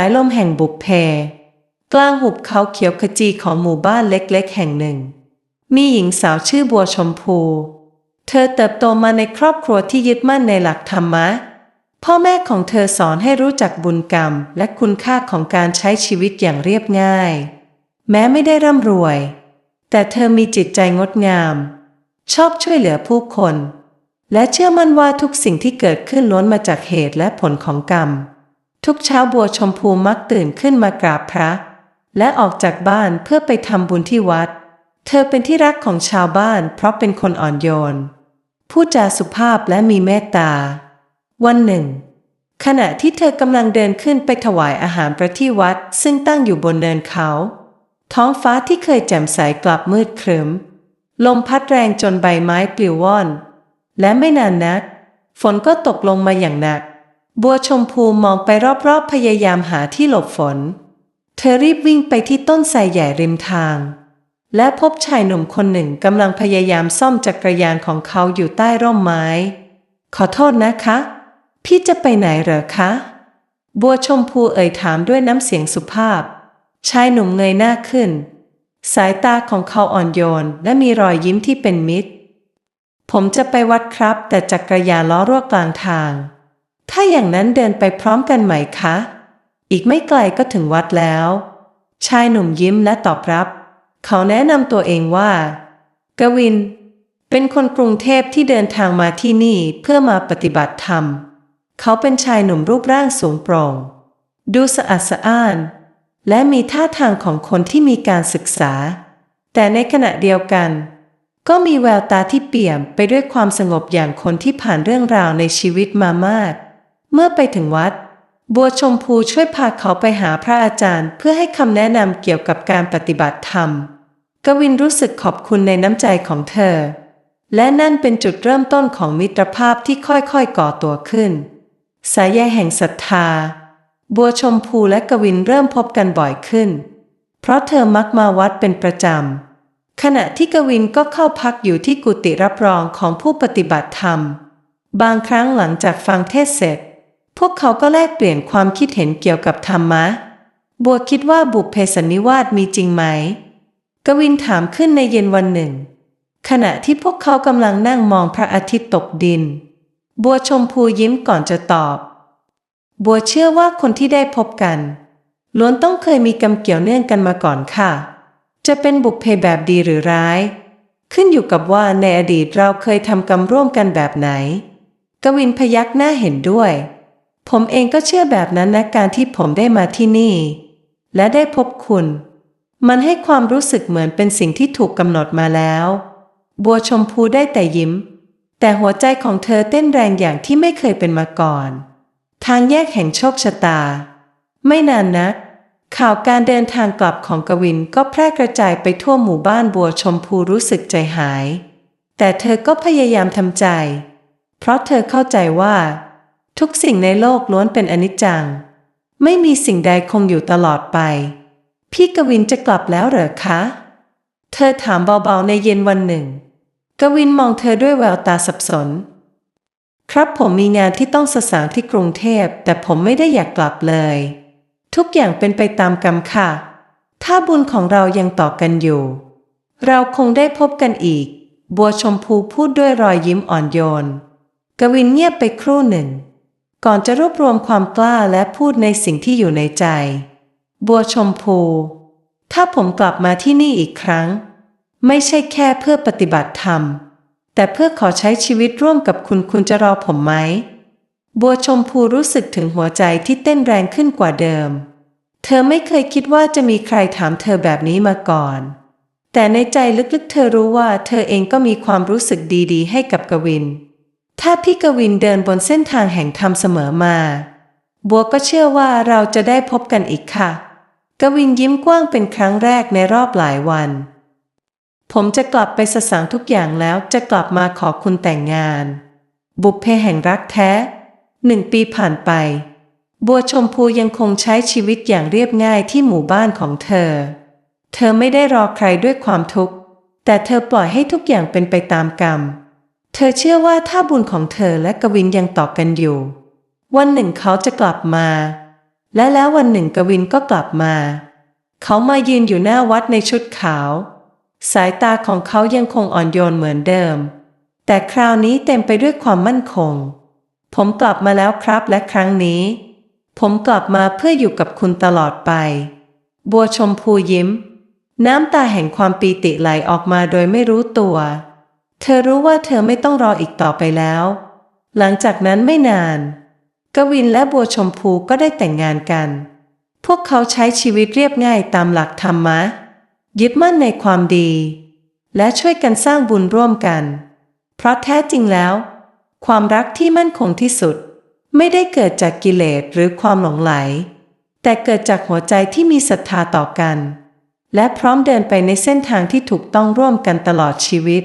ายลมแห่งบุพเพ กลางหุบเขาเขียวขจีของหมู่บ้านเล็กๆ แห่งหนึ่ง มีหญิงสาวชื่อบัวชมพู เธอเติบโตมาในครอบครัวที่ยึดมั่นในหลักธรรมะ พ่อแม่ของเธอสอนให้รู้จักบุญกรรม และคุณค่าของการใช้ชีวิตอย่างเรียบง่าย แม้ไม่ได้ร่ำรวย แต่เธอมีจิตใจงดงาม ชอบช่วยเหลือผู้คน และเชื่อมั่นว่าทุกสิ่งที่เกิดขึ้นล้วนมาจากเหตุและผลของกรรม ทุกเช้าบัวชมพูมักตื่นขึ้นมากราบพระ และออกจากบ้านเพื่อไปทำบุญที่วัด เธอเป็นที่รักของชาวบ้านเพราะเป็นคนอ่อนโยนพูดจาสุภาพและมีเมตตา วันหนึ่ง ขณะที่เธอกำลังเดินขึ้นไปถวายอาหารประที่วัด ซึ่งตั้งอยู่บนเนินเขา ท้องฟ้าที่เคยแจ่มใสกลับมืดครึ้ม ลมพัดแรงจนใบไม้ปลิวว่อน และไม่นานนัก ฝนก็ตกลงมาอย่างหนัก บัวชมพูมองไปรอบๆ พยายามหาที่หลบฝน เธอรีบวิ่งไปที่ต้นไทรใหญ่ริมทาง และพบชายหนุ่มคนหนึ่งกำลังพยายามซ่อมจักรยานของเขาอยู่ใต้ร่มไม้ ขอโทษนะคะ พี่จะไปไหนเหรอคะ บัวชมพูเอ่ยถามด้วยน้ำเสียงสุภาพ ชายหนุ่มเงยหน้าขึ้น สายตาของเขาอ่อนโยนและมีรอยยิ้มที่เป็นมิตร ผมจะไปวัดครับ แต่จักรยานล้อรั่วกลางทาง ถ้าอย่างนั้นเดินไปพร้อมกันไหมคะ อีกไม่ไกลก็ถึงวัดแล้ว ชายหนุ่มยิ้มและตอบรับ เขาแนะนำตัวเองว่า กวิน เป็นคนกรุงเทพที่เดินทางมาที่นี่เพื่อมาปฏิบัติธรรม เขาเป็นชายหนุ่มรูปร่างสูงโปร่ง ดูสะอาดสะอ้าน และมีท่าทางของคนที่มีการศึกษา แต่ในขณะเดียวกันก็มีแววตาที่เปี่ยมไปด้วยความสงบอย่างคนที่ผ่านเรื่องราวในชีวิตมามาก เมื่อไปถึงวัด บัวชมพูช่วยพาเขาไปหาพระอาจารย์ เพื่อให้คำแนะนำเกี่ยวกับการปฏิบัติธรรม กวินรู้สึกขอบคุณในน้ำใจของเธอ และนั่นเป็นจุดเริ่มต้นของมิตรภาพที่ค่อยๆก่อตัวขึ้น สายใยแห่งศรัทธา บัวชมพูและกวินเริ่มพบกันบ่อยขึ้น เพราะเธอมักมาวัดเป็นประจำ ขณะที่กวินก็เข้าพักอยู่ที่กุฏิรับรองของผู้ปฏิบัติธรรม บางครั้งหลังจากฟังเทศเสร็จ พวกเขาก็แลกเปลี่ยนความคิดเห็นเกี่ยวกับธรรมะ บัวคิดว่าบุพเพสันนิวาสมีจริงไหม กวินถามขึ้นในเย็นวันหนึ่ง ขณะที่พวกเขากำลังนั่งมองพระอาทิตย์ตกดิน บัวชมพูยิ้มก่อนจะตอบ บัวเชื่อว่าคนที่ได้พบกัน ล้วนต้องเคยมีกรรมเกี่ยวเนื่องกันมาก่อนค่ะ จะเป็นบุพเพแบบดีหรือร้าย ขึ้นอยู่กับว่าในอดีตเราเคยทำกรรมร่วมกันแบบไหน กวินพยักหน้าเห็นด้วย ผมเองก็เชื่อแบบนั้นนะการที่ผมได้มาที่นี่ และได้พบคุณ มันให้ความรู้สึกเหมือนเป็นสิ่งที่ถูกกำหนดมาแล้ว บัวชมพูได้แต่ยิ้ม แต่หัวใจของเธอเต้นแรงอย่างที่ไม่เคยเป็นมาก่อน ทางแยกแห่งโชคชะตา ไม่นานนักข่าวการเดินทางกลับของกวินก็แพร่กระจายไปทั่วหมู่บ้านบัวชมพูรู้สึกใจหาย แต่เธอก็พยายามทำใจ เพราะเธอเข้าใจว่า ทุกสิ่งในโลกล้วนเป็นอนิจจัง ไม่มีสิ่งใดคงอยู่ตลอดไป พี่กวินจะกลับแล้วเหรอคะ เธอถามเบาๆในเย็นวันหนึ่ง กวินมองเธอด้วยแววตาสับสน ครับผมมีงานที่ต้องสสางที่กรุงเทพ แต่ผมไม่ได้อยากกลับเลย ทุกอย่างเป็นไปตามกรรมค่ะ ถ้าบุญของเรายังต่อกันอยู่ เราคงได้พบกันอีก บัวชมพูพูดด้วยรอยยิ้มอ่อนโยน กวินเงียบไปครู่หนึ่ง ก่อนจะรวบรวมความกล้าและพูดในสิ่งที่อยู่ในใจ บัวชมพู ถ้าผมกลับมาที่นี่อีกครั้ง ไม่ใช่แค่เพื่อปฏิบัติธรรม แต่เพื่อขอใช้ชีวิตร่วมกับคุณคุณจะรอผมไหม บัวชมพูรู้สึกถึงหัวใจที่เต้นแรงขึ้นกว่าเดิม เธอไม่เคยคิดว่าจะมีใครถามเธอแบบนี้มาก่อน แต่ในใจลึกๆ เธอรู้ว่าเธอเองก็มีความรู้สึกดีๆ ให้กับกวิน ถ้าพี่กวินเดินบนเส้นทางแห่งธรรมเสมอมา บัวก็เชื่อว่าเราจะได้พบกันอีกค่ะ กวินยิ้มกว้างเป็นครั้งแรกในรอบหลายวัน ผมจะกลับไปสสางทุกอย่างแล้วจะกลับมาขอคุณแต่งงาน บุพเพแห่งรักแท้ หนึ่งปีผ่านไป บัวชมพูยังคงใช้ชีวิตอย่างเรียบง่ายที่หมู่บ้านของเธอ เธอไม่ได้รอใครด้วยความทุกข์ แต่เธอปล่อยให้ทุกอย่างเป็นไปตามกรรม เธอเชื่อว่าถ้าบุญของเธอและกวินยังต่อกันอยู่ วันหนึ่งเขาจะกลับมา และแล้ววันหนึ่งกวินก็กลับมา เขามายืนอยู่หน้าวัดในชุดขาว สายตาของเขายังคงอ่อนโยนเหมือนเดิม แต่คราวนี้เต็มไปด้วยความมั่นคง ผมกลับมาแล้วครับและครั้งนี้ ผมกลับมาเพื่ออยู่กับคุณตลอดไป บัวชมพูยิ้ม น้ำตาแห่งความปีติไหลออกมาโดยไม่รู้ตัว ธอรู้ว่าเธอไม่ต้องรออีกต่อไปแล้ว หลังจากนั้นไม่นาน กวินและบัวชมพูก็ได้แต่งงานกัน พวกเขาใช้ชีวิตเรียบง่ายตามหลักธรรมะ ยึดมั่นในความดี และช่วยกันสร้างบุญร่วมกัน เพราะแท้จริงแล้ว ความรักที่มั่นคงที่สุด ไม่ได้เกิดจากกิเลสหรือความหลงไหล แต่เกิดจากหัวใจที่มีศรัทธาต่อกัน และพร้อมเดินไปในเส้นทางที่ถูกต้องร่วมกันตลอดชีวิต